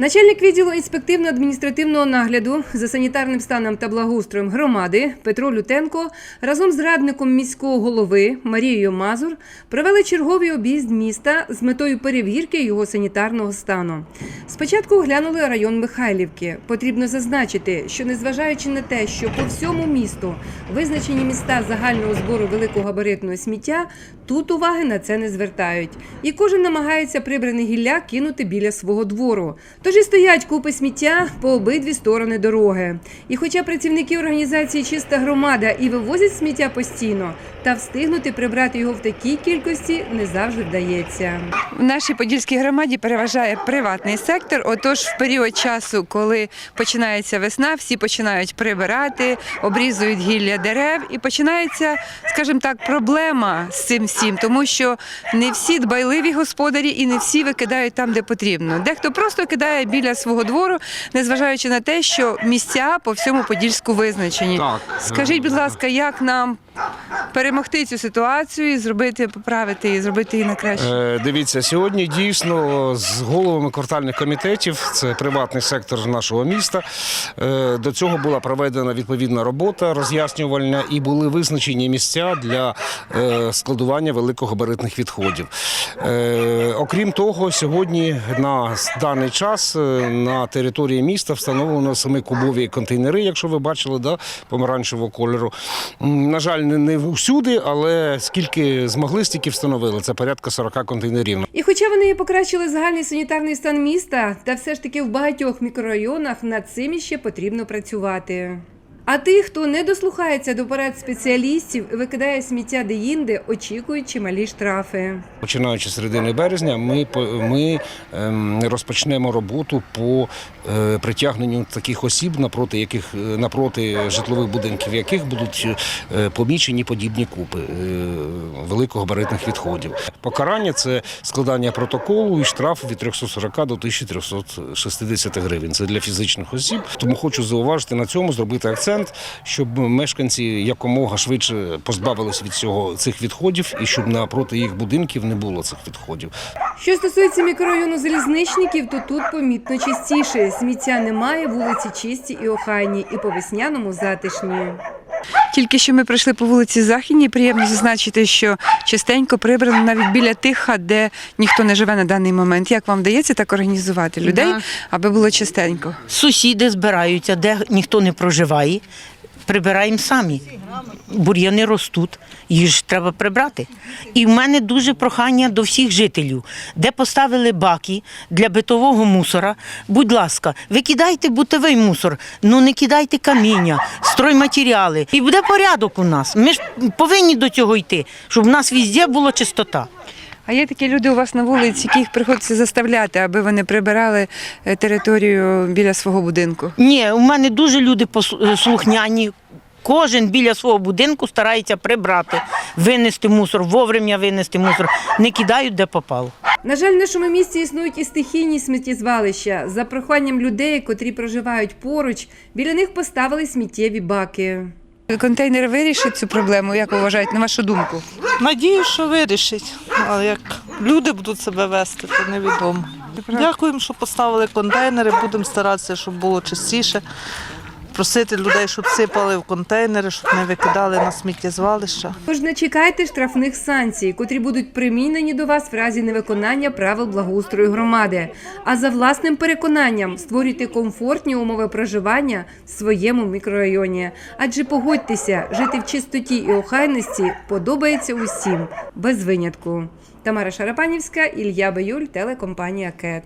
Начальник відділу інспективно-адміністративного нагляду за санітарним станом та благоустроєм громади Петро Лютенко разом з радником міського голови Марією Мазур провели черговий об'їзд міста з метою перевірки його санітарного стану. Спочатку оглянули район Михайлівки. Потрібно зазначити, що незважаючи на те, що по всьому місту визначені міста загального збору великогабаритного сміття, тут уваги на це не звертають. І кожен намагається прибране гілля кинути біля свого двору. Тож і стоять купи сміття по обидві сторони дороги. І хоча працівники організації Чиста громада і вивозять сміття постійно, та встигнути прибрати його в такій кількості не завжди вдається. В нашій подільській громаді переважає приватний сектор. Отож, в період часу, коли починається весна, всі починають прибирати, обрізують гілля дерев, і починається, скажімо так, проблема з цим всім, тому що не всі дбайливі господарі і не всі викидають там, де потрібно. Дехто просто кидає біля свого двору, незважаючи на те, що місця по всьому подільську визначені. Так. Скажіть, будь ласка, як нам перемогти цю ситуацію і зробити, поправити і зробити її на краще? Е, Дивіться, сьогодні дійсно з головами квартальних комітетів, це приватний сектор нашого міста. е, До цього була проведена відповідна робота роз'яснювальна і були визначені місця для е, складування великогабаритних відходів. Е, Окрім того, сьогодні на даний час е, на території міста встановлено семикубові контейнери, якщо ви бачили, да, помаранчевого кольору. На жаль, не- всюди, але скільки змогли, стільки встановили. Це порядка 40 контейнерів. І хоча вони покращили загальний санітарний стан міста, та все ж таки в багатьох мікрорайонах над цим іще потрібно працювати. А тих, хто не дослухається до порад спеціалістів і викидає сміття деінде, очікують чималі штрафи. Починаючи з середини березня, ми, ми ем, розпочнемо роботу по е, притягненню таких осіб, напроти яких е, напроти житлових будинків, яких будуть е, помічені подібні купи великогабаритних відходів. Покарання це складання протоколу і штраф від 340 до 1360 гривень. Це для фізичних осіб. Тому хочу зауважити на цьому, зробити акцент, щоб мешканці якомога швидше позбавились від цього цих відходів і щоб напроти їх будинків не було цих відходів. Що стосується мікрорайону залізничників, то тут помітно чистіше. Сміття немає, вулиці чисті і охайні, і по весняному затишні. Тільки що ми пройшли по вулиці Західній. Приємно зазначити, що частенько прибрано навіть біля тих хат, де ніхто не живе на даний момент. Як вам вдається так організувати людей, аби було чистенько? Сусіди збираються, де ніхто не проживає. Прибираємо самі. Бур'яни ростуть, їх ж треба прибрати. І в мене дуже прохання до всіх жителів, де поставили баки для битового мусора. Будь ласка, ви кидайте бутовий мусор, ну не кидайте каміння, стройматеріали. І буде порядок у нас. Ми ж повинні до цього йти, щоб в нас везде була чистота. А є такі люди у вас на вулиці, яких приходиться заставляти, аби вони прибирали е, територію біля свого будинку. Ні, у мене дуже люди послу- е. Кожен біля свого будинку старається прибрати, винести мусор, вовремя винести мусор, не кидають де попало. На жаль, в нашому місті існують і стихійні сміттєзвалища. За проханням людей, котрі проживають поруч, біля них поставили сміттєві баки. Контейнери вирішить цю проблему, як ви вважаєте, на вашу думку? Надію, що вирішить. але як люди будуть себе вести, то невідомо. Дякуємо, що поставили контейнери. Будемо старатися, щоб було чистіше. Просити людей, щоб сипали в контейнери, щоб не викидали на сміттєзвалища. Тож не чекайте штрафних санкцій, котрі будуть примінені до вас в разі невиконання правил благоустрою громади. А за власним переконанням створюйте комфортні умови проживання в своєму мікрорайоні. Адже погодьтеся, жити в чистоті і охайності подобається усім, без винятку. Тамара Шарапанівська, Ілля Баюль, телекомпанія КЕТ.